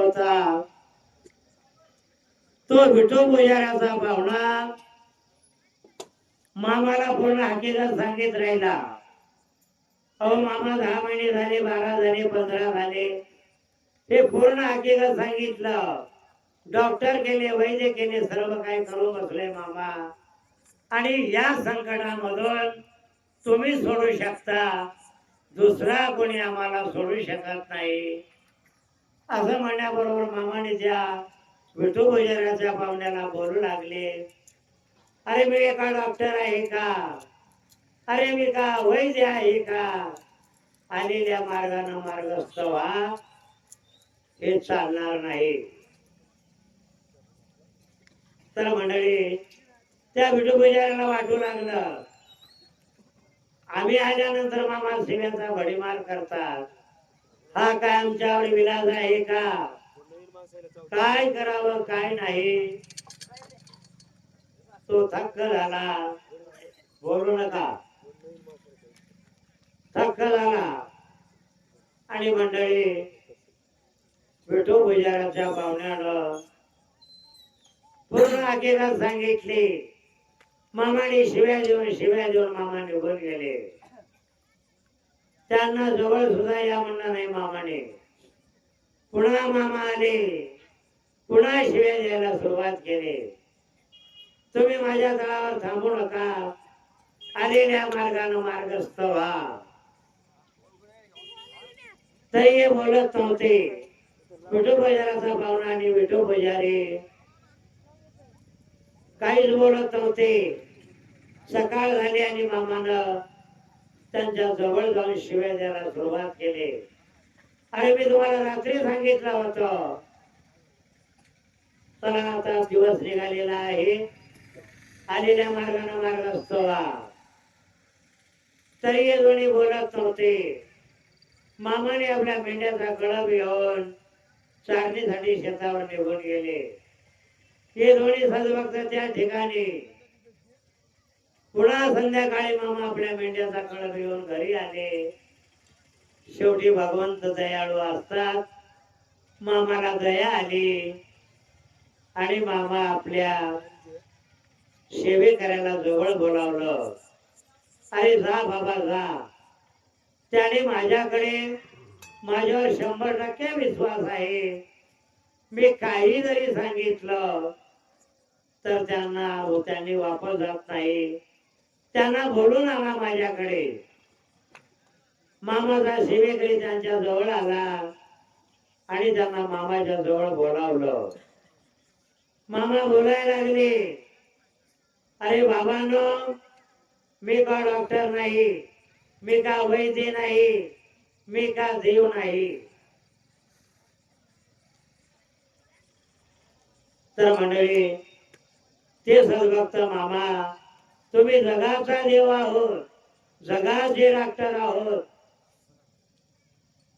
होता. तो विठो पुजाऱ्याचा पाहुणा मामाला पूर्ण हकीकत सांगित राहिला. अहो मामा दहा महिने झाले बारा झाले पंधरा झाले. हे पूर्ण हकीकत सांगितलं. डॉक्टर केले वैद्य केले सर्व काही करू बसले मामा. आणि या संकटामधून तुम्ही सोडू शकता. दुसरा कोणी आम्हाला सोडू शकत नाही. असं म्हणण्याबरोबर मामाने त्या विठू बजाराच्या पाहुण्याला बोलू लागले. अरे मी एका डॉक्टर आहे का? अरे मी का वैद्य आहे का? आलेल्या मार्गानं मार्गस्थ व्हा. हे चालणार नाही. तर मंडळी त्या विठू बजाराला वाटू लागलं. आम्ही आल्यानंतर मामा शिव्याचा भडीमार करतात. हा काय आमच्यावर विलास आहे का? काय करावं काय नाही. तो थक्क झाला. बोलू नका. थक्क झाला. आणि मंडळी विठू पुजाराच्या पाहुण्यानं पूर्ण आकेला सांगितले. मामाने शिव्या देऊन शिव्या देऊन मामा निघून गेले त्यांना जवळ सुद्धा या म्हणणं नाही मामाने. पुन्हा मामा आले. पुन्हा शिव्या द्यायला सुरुवात केली. तुम्ही माझ्या तळावर थांबू नका. आलेल्या मार्गानं मार्गस्थ व्हा. तरी हे बोलत नव्हते. विठू बजाराचा पाहुणा आणि विठू बजारे काहीच बोलत नव्हते. सकाळ झाली आणि मामानं त्यांच्या जवळ जाऊन शिव्या द्यायला सुरुवात केली. आणि मी तुम्हाला रात्री सांगितलं होत. चला आता दिवस निघालेला आहे. आलेल्या मार्गाने मार्ग असतो तरी हे दोन्ही बोलत नव्हते. मामाने आपल्या मेंढ्याचा कळप घेऊन चारणीसाठी शेतावर निघून गेले. हे दोन्ही सदभक्त त्या ठिकाणी पुन्हा संध्याकाळी मामा आपल्या मेंढ्याचा कळप घेऊन घरी आले. शेवटी भगवंत दयाळू असतात. मामाला दया आली. आणि मामा आपल्या सेवे करायला जवळ बोलावलं. अरे जा बाबा जा. त्याने माझ्याकडे माझ्यावर शंभर टक्के विश्वास आहे. मी काही जरी सांगितलं तर त्यांना त्यांनी वापस जात नाही. त्यांना बोलून आला माझ्याकडे. मामाचा सेवेकडे त्यांच्या जवळ आला आणि त्यांना मामाच्या जवळ बोलावलं. मामा बोलायला लागले. अरे बाबान मी का डॉक्टर नाही? मी का वैद्य नाही? मी का देव नाही? तर मंडळी ते सद्भक्त मामा तुम्ही जगाचा देव आहोत. जगाचे डॉक्टर आहोत.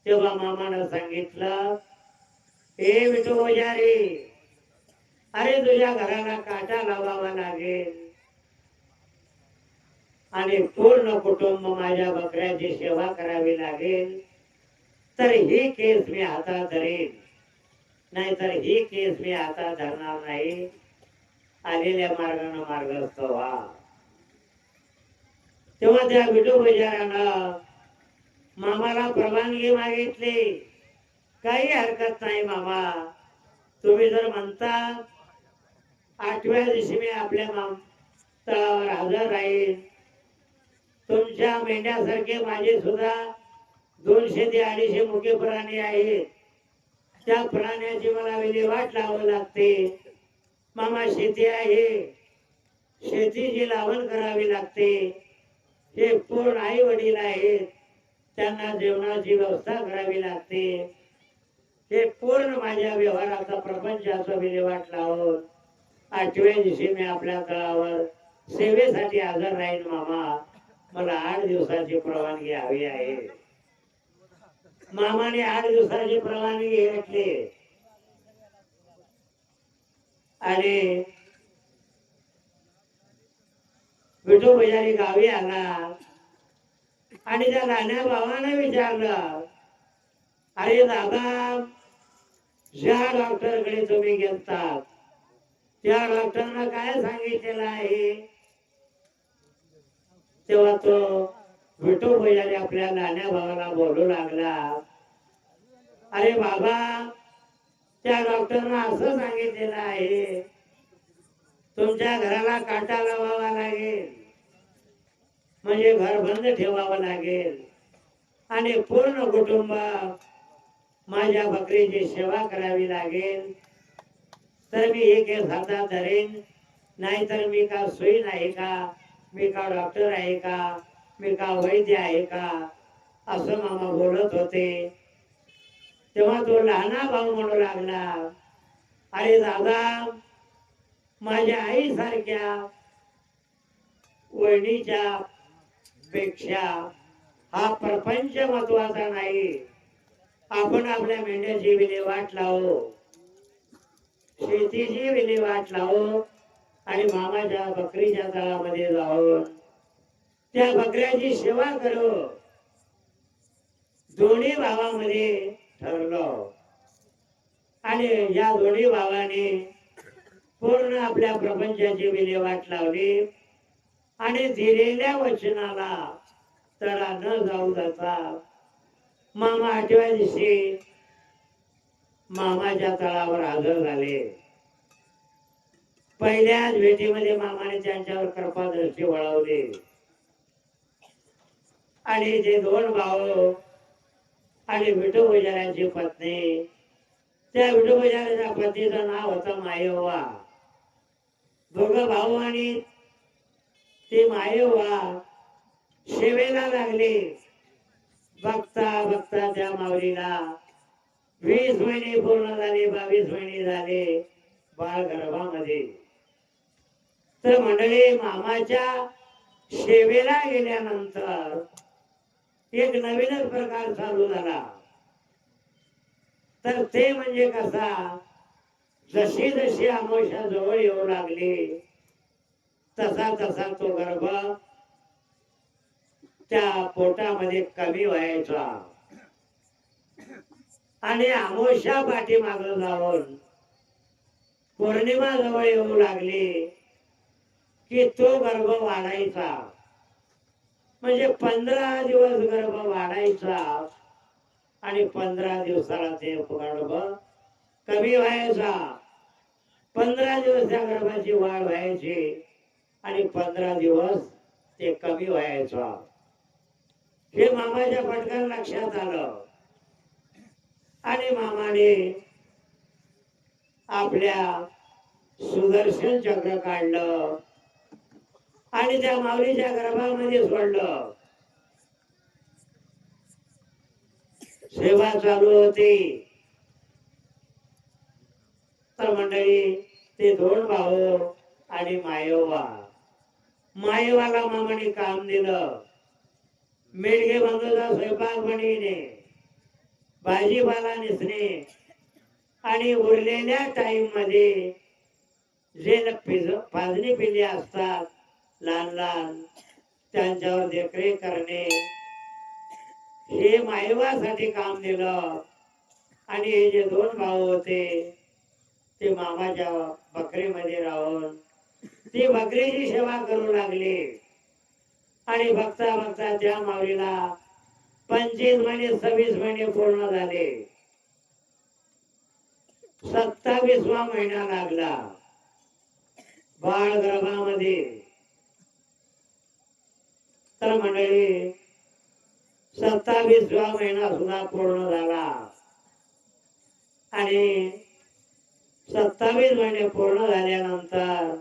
तेव्हा मामानं सांगितलं हे विठू वजारी अरे तुझ्या घराला काटा लावावा लागेल. आणि पूर्ण कुटुंब माझ्या बकऱ्याची सेवा करावी लागेल. तर ही केस मी हातात धरेन. नाहीतर ही केस मी हातात धरणार नाही. आलेल्या मार्गानं मार्गस्थ व्हा. तेव्हा त्या विठोबाजाराला मामाला परवानगी मागितली. काही हरकत नाही मामा. तुम्ही जर म्हणता आठव्या दिवशी मी आपल्या माम तळावर हजर राहील तुमच्या मेंढ्यासारखे माझे सुद्धा दोनशे ते अडीचशे मुख्य प्राणी आहेत. त्या प्राण्याची मला विल्हेवाट लावावी लागते. मामा शेती आहे. शेतीची लावण करावी लागते. हे पूर्ण आई वडील आहेत. त्यांना जेवणाची व्यवस्था करावी लागते. हे पूर्ण माझ्या व्यवहाराचा प्रपंचाचा विल्हेवाट लावत आठव्या दिवशी मी आपल्या तळावर सेवेसाठी हजर राहील मामा. मला आठ दिवसाची परवानगी हवी आहे. मामाने आठ दिवसाची परवानगी घेतली. आणि विठो बजारी गावी आला. आणि त्या नाण्या भावाने विचारलं अरे दादा ज्या डॉक्टरकडे तुम्ही गेलतात त्या डॉक्टरना काय सांगितलेलं आहे? तेव्हा तो विठो भैयाने आपल्या नाण्या भावाला बोलू लागला अरे बाबा त्या डॉक्टरना असं सांगितलेलं आहे तुमच्या घराला काटा लावावा लागेल. म्हणजे घर बंद ठेवावं लागेल. आणि पूर्ण कुटुंब माझ्या बकरीची सेवा करावी लागेल. तर मी एक एक हातात धरेन. नाहीतर मी का सुई नाही का? मी का डॉक्टर आहे का? मी का वैद्य आहे का? असं मामा बोलत होते. तेव्हा तो लहाना भाऊ म्हणू लागला अरे दादा माझ्या आईसारख्या वहिनीच्या पेक्षा हा प्रपंच महत्त्वाचा नाही. आपण आपल्या मेंढ्याची विल्हेवाट लावू. शेतीची विल्हेवाट लावू आणि मामाच्या बकरीच्या तळामध्ये जाऊन त्या बकऱ्याची सेवा करो. दोन्ही भावामध्ये ठरलो. आणि या दोन्ही भावाने पूर्ण आपल्या प्रपंचाची विल्हेवाट लावली. आणि दिलेल्या वचनाला तडा न जाऊ जाता मामा आठव्या दिवशी मामाच्या तळावर हजर झाले. पहिल्याच भेटीमध्ये मामाने त्यांच्यावर कृपा दृष्टी वळवली. आणि जे दोन भाऊ आणि विठू पत्नी त्या विठू पत्नीचं नाव होतं मायोवा. दोघं भाऊ आणि ते मायोवा सेवेला लागले. बघता बघता त्या माऊलीला वीस महिने पूर्ण झाले बावीस महिने झाले बाळ गर्भामध्ये. तर मंडळी मामाच्या सेवेला गेल्यानंतर एक नवीनच प्रकार चालू झाला. तर ते म्हणजे कसा? जशी जशी आमोशा जवळ येऊ लागली तसा तसा तो गर्भ त्या पोटामध्ये कमी व्हायचा. आणि आमोशा पाठीमाग जाऊन पौर्णिमा जवळ येऊ लागली की तो गर्भ वाढायचा. म्हणजे पंधरा दिवस गर्भ वाढायचा आणि पंधरा दिवसाला ते गर्भ कमी व्हायचा. पंधरा दिवस त्या गर्भाची वाढ व्हायची आणि पंधरा दिवस ते कमी व्हायचं. हे मामाच्या पटकन लक्षात आलं. आणि मामाने आपल्या सुदर्शन चक्र काढलं. आणि त्या माऊलीच्या गर्भामध्ये सोडलं. सेवा चालू होती. तर मंडळी ते दोन भाऊ आणि मायोवा. मायोवाला मामाने काम दिलं. मेडगे बांधूचा स्वयंपाक म्हणीने भाजीपाला नेसणे आणि उरलेल्या टाइममध्ये जे पिज- पाजणी पिल्ले असतात लहान लहान त्यांच्यावर देखरेख करणे. हे मायवासाठी काम दिलं. आणि हे जे दोन भाऊ होते ते मामाच्या बकरीमध्ये राहून ती बकरीची सेवा करू लागली. आणि बघता बघता त्या माऊलीला पंचवीस महिने सव्वीस महिने पूर्ण झाले. सत्तावीसवा महिना लागला. बाळ गर्भामध्ये तर मंडळी सत्तावीसवा महिना सुद्धा पूर्ण झाला. आणि सत्तावीस महिने पूर्ण झाल्यानंतर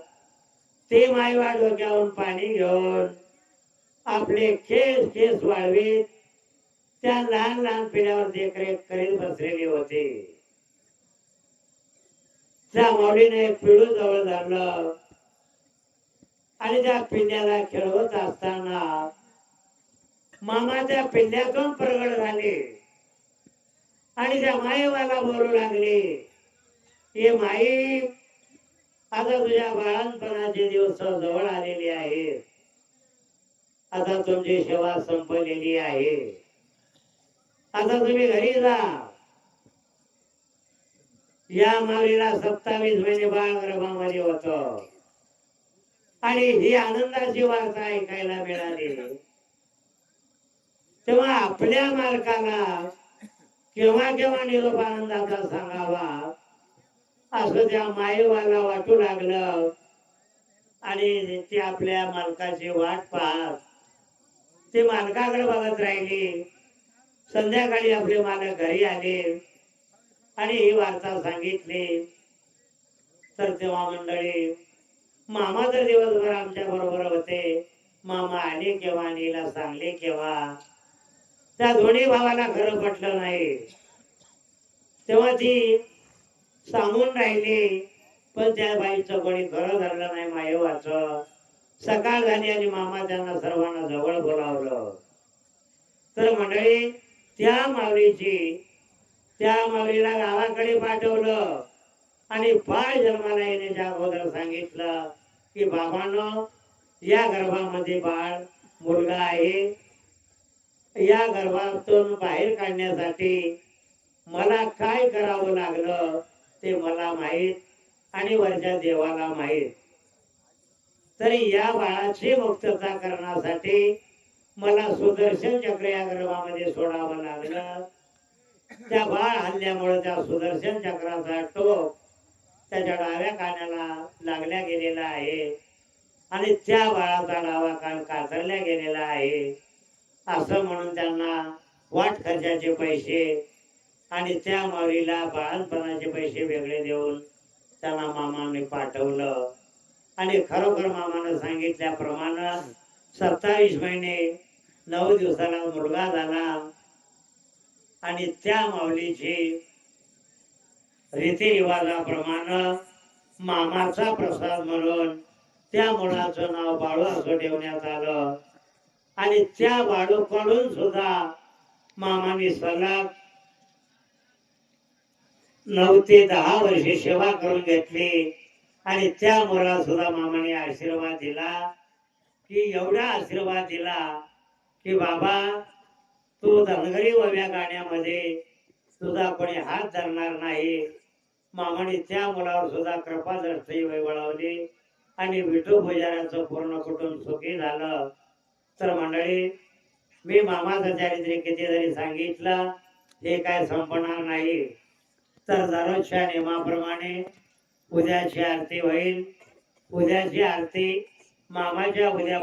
ते मायवा डोक्यावरून पाणी घेऊन आपले केस केस वाढवीत. त्या लहान लहान पिढ्यावर देखरेख करीत बसलेली होते. त्या माऊलीने पिढू जवळ धरलं. आणि त्या पिंड्याला खेळवत असताना मामा त्या पिंड्यातून प्रगड झाले. आणि त्या माईवाला बोलू लागली हे माई आता तुझ्या बाळांपणाचे दिवस जवळ आलेले आहेत आता तुमची सेवा संपलेली आहे. आता तुम्ही घरी जा. या माऊलीला सत्तावीस महिने बाळ गर्भामध्ये होत. आणि ही आनंदाची वार्ता ऐकायला मिळाली. तेव्हा आपल्या मालकाला केव्हा केव्हा निरोप आनंदाचा सांगावा? असं त्या मायेवाला वाटू लागलं. आणि ते आपल्या मालकाची वाट पाहत ते मालकाकडे बघत राहिली. संध्याकाळी आपले मालक घरी आले आणि ही वार्ता सांगितली. तर तेव्हा मंडळी मामा तर दिवसभर आमच्या बरोबर होते. मामा आले केव्हा नीला सांगले केव्हा? त्या दोन्ही भावाला खरं पटलं नाही. तेव्हा ती सांगून राहिले पण त्या बाईचं कोणी खरं धरलं नाही मायवाच. सकाळ झाली आणि मामा त्यांना सर्वांना जवळ बोलावलं. तर मंडळी त्या माऊलीची त्या माऊलीला गावाकडे पाठवलं आणि बाळ जन्माला येण्याच्या अगोदर सांगितलं की बाबांनो या गर्भामध्ये बाळ मुलगा आहे. या गर्भातून बाहेर काढण्यासाठी मला काय करावं लागलं? ते मला माहीत आणि वरच्या देवाला माहीत. तरी या बाळाची मुक्तता करण्यासाठी मला सुदर्शन चक्र या गर्भामध्ये सोडावं लागलं. त्या बाळ हल्ल्यामुळे त्या सुदर्शन चक्राचा टोप त्याच्या डाव्या कानाला लागल्या गेलेला आहे. आणि त्या बाळाचा डावा कान कातरल्या गेलेला आहे. असं म्हणून त्यांना वाट खर्चाचे पैसे आणि त्या माऊलीला बाळणपणाचे पैसे वेगळे देऊन त्याला मामाने पाठवलं. आणि खरोखर मामानं सांगितल्याप्रमाणे सत्तावीस महिने नऊ दिवसाला मुलगा झाला. आणि त्या माऊलीची रीतिरिवाजाप्रमाणे मामाचा प्रसाद म्हणून त्या मुलाचं नाव बाळू असं ठेवण्यात आलं. आणि त्या बाळूकडून सुद्धा मामाने सलग नऊ ते दहा वर्षे सेवा करून घेतली. आणि त्या मुलाला सुद्धा मामाने आशीर्वाद दिला की एवढा आशीर्वाद दिला की बाबा तू धनगरी वव्या गाण्यामध्ये तुझा कोणी हात धरणार नाही. मामाने त्या मुलावर सुद्धा कृपा दृष्टी वळवली. आणि विठू पुजाऱ्याचं पूर्ण कुटुंब सुखी झालं. तर मंडळी मी मामाचं चारित्र्य किती जरी सांगितलं हे काय संपणार नाही. तर दररोजच्या नियमाप्रमाणे उद्याची आरती होईल. उद्याची आरती मामाच्या उद्या